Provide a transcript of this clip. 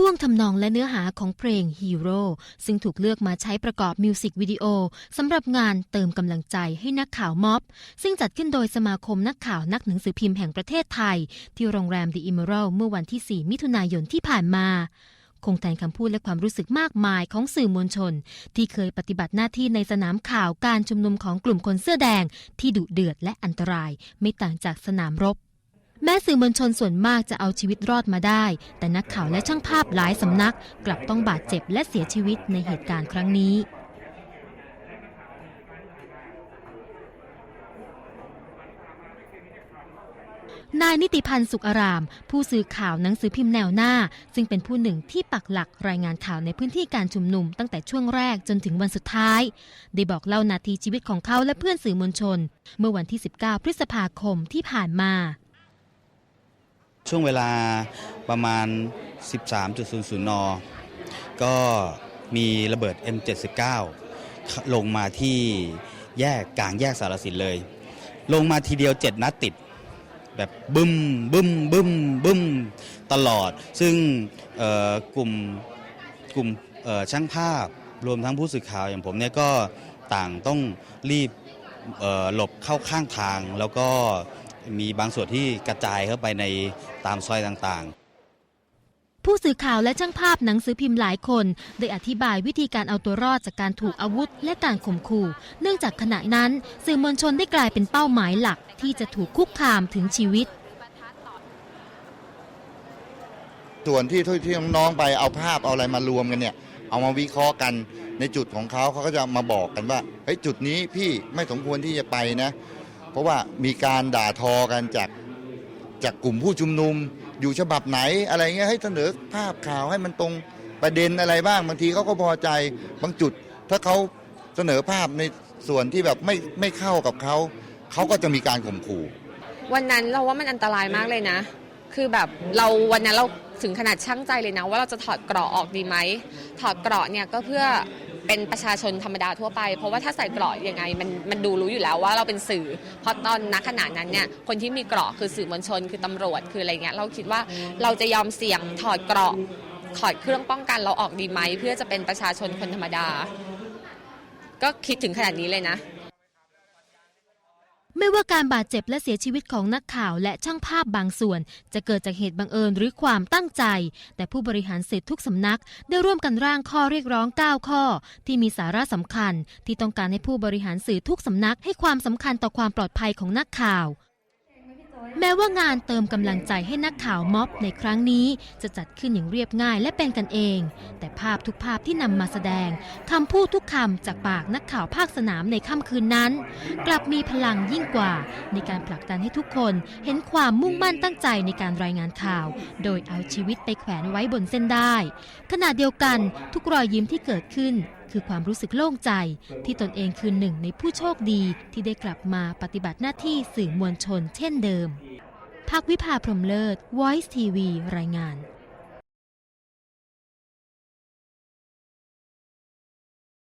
ท่วงทำนองและเนื้อหาของเพลง Hero ซึ่งถูกเลือกมาใช้ประกอบมิวสิกวิดีโอสำหรับงานเติมกำลังใจให้นักข่าวม็อบ ซึ่งจัดขึ้นโดยสมาคมนักข่าวนักหนังสือพิมพ์แห่งประเทศไทย ที่โรงแรม The Emerald เมื่อวันที่ 4 มิถุนายนที่ผ่านมาคงแทนคำพูดและความรู้สึกมากมายของสื่อมวลชน ที่เคยปฏิบัติหน้าที่ในสนามข่าวการชุมนุมของกลุ่มคนเสื้อแดง ที่ดุเดือดและอันตราย ไม่ต่างจากสนามรบ แม้สื่อมวลชนส่วนมากจะเอาชีวิตรอดมาได้ แต่นักข่าวและช่างภาพหลายสำนัก กลับต้องบาดเจ็บและเสียชีวิตในเหตุการณ์ครั้งนี้ นายนิติพันธ์สุขอาราม ผู้สื่อข่าวหนังสือพิมพ์แนวหน้า ซึ่งเป็นผู้หนึ่งที่ปักหลักรายงานข่าวในพื้นที่การชุมนุม ตั้งแต่ช่วงแรกจนถึงวันสุดท้าย ได้บอกเล่านาทีชีวิตของเขาและเพื่อนสื่อมวลชน เมื่อวันที่ 19 พฤษภาคมที่ผ่านมา ช่วงเวลาประมาณ 13.00 น ก็มีระเบิด M79 ลงมาที่แยกกลางแยกสารสินเลย ลงมาทีเดียว 7 นัดติด แบบบึ้มบึ้มบึ้มบึ้มตลอด ซึ่งกลุ่มกลุ่มช่างภาพรวมทั้งผู้สื่อข่าวอย่างผมเนี่ยก็ต่างต้องรีบหลบเข้าข้างทางแล้วก็ มีบางส่วนที่กระจายเข้าไปในตามซอยต่างๆ ผู้สื่อข่าวและช่างภาพหนังสือพิมพ์หลายคน ได้อธิบายวิธีการเอาตัวรอดจากการถูกอาวุธ และการข่มขู่ เนื่องจากขณะนั้น สื่อมวลชนได้กลายเป็นเป้าหมายหลักที่จะถูกคุกคามถึงชีวิตส่วนที่ที่น้องๆไปเอาภาพเอาอะไรมารวมกันเนี่ย เอามาวิเคราะห์กันในจุดของเขาเขาก็จะมาบอกกันว่าเฮ้ยจุดนี้พี่ไม่สมควรที่จะไปนะ เพราะว่ามีการด่าทอกันจากจากกลุ่มผู้ชุมนุม อยู่ฉบับไหนอะไรเงี้ยให้เสนอภาพข่าวให้มันตรงประเด็นอะไรบ้างบางทีเขาก็พอใจบางจุด ถ้าเขาเสนอภาพในส่วนที่แบบไม่ไม่เข้ากับเขาเขาก็จะมีการข่มขู่ วันนั้นเราว่ามันอันตรายมากเลยนะ คือแบบเราวันนั้นเราถึงขนาดช่างใจเลยนะ ว่าเราจะถอดเกราะออกดีไหมถอดเกราะเนี่ยก็เพื่อ เป็นประชาชนธรรมดาทั่วไป เพราะว่าถ้าใส่เกราะยังไงมันมันดูรู้อยู่แล้วว่าเราเป็นสื่อ เพราะตอนนักขณะนั้นเนี่ยคนที่มีเกราะคือสื่อมวลชนคือตำรวจคืออะไรเงี้ยเราคิดว่าเราจะยอมเสี่ยงถอดเกราะถอดเครื่องป้องกันเราออกดีไหม เพื่อจะเป็นประชาชนคนธรรมดา ก็คิดถึงขนาดนี้เลยนะ ไม่ว่าการบาดเจ็บและเสียชีวิตของนักข่าวและช่างภาพบางส่วน จะเกิดจากเหตุบังเอิญหรือความตั้งใจ แต่ผู้บริหารสื่อทุกสำนัก ได้ร่วมกันร่างข้อเรียกร้อง 9 ข้อ ที่มีสาระสำคัญ ที่ต้องการให้ผู้บริหารสื่อทุกสำนักให้ความสำคัญต่อความปลอดภัยของนักข่าว แม้ว่างานเติมกำลังใจให้นักข่าวม็อบในครั้งนี้จะจัดขึ้นอย่างเรียบง่ายและเป็นกันเอง แต่ภาพทุกภาพที่นำมาแสดงคำพูดทุกคำจากปากนักข่าวภาคสนามในค่ำคืนนั้น กลับมีพลังยิ่งกว่า ในการผลักดันให้ทุกคนเห็นความมุ่งมั่นตั้งใจในการรายงานข่าว โดยเอาชีวิตไปแขวนไว้บนเส้นได้ ขณะเดียวกันทุกรอยยิ้มที่เกิดขึ้น คือความรู้สึกโล่งใจ ที่ตนเองคือหนึ่งในผู้โชคดีที่ได้กลับมาปฏิบัติหน้าที่สื่อมวลชนเช่นเดิม ภาควิภาพรหมเลิศ Voice TV รายงาน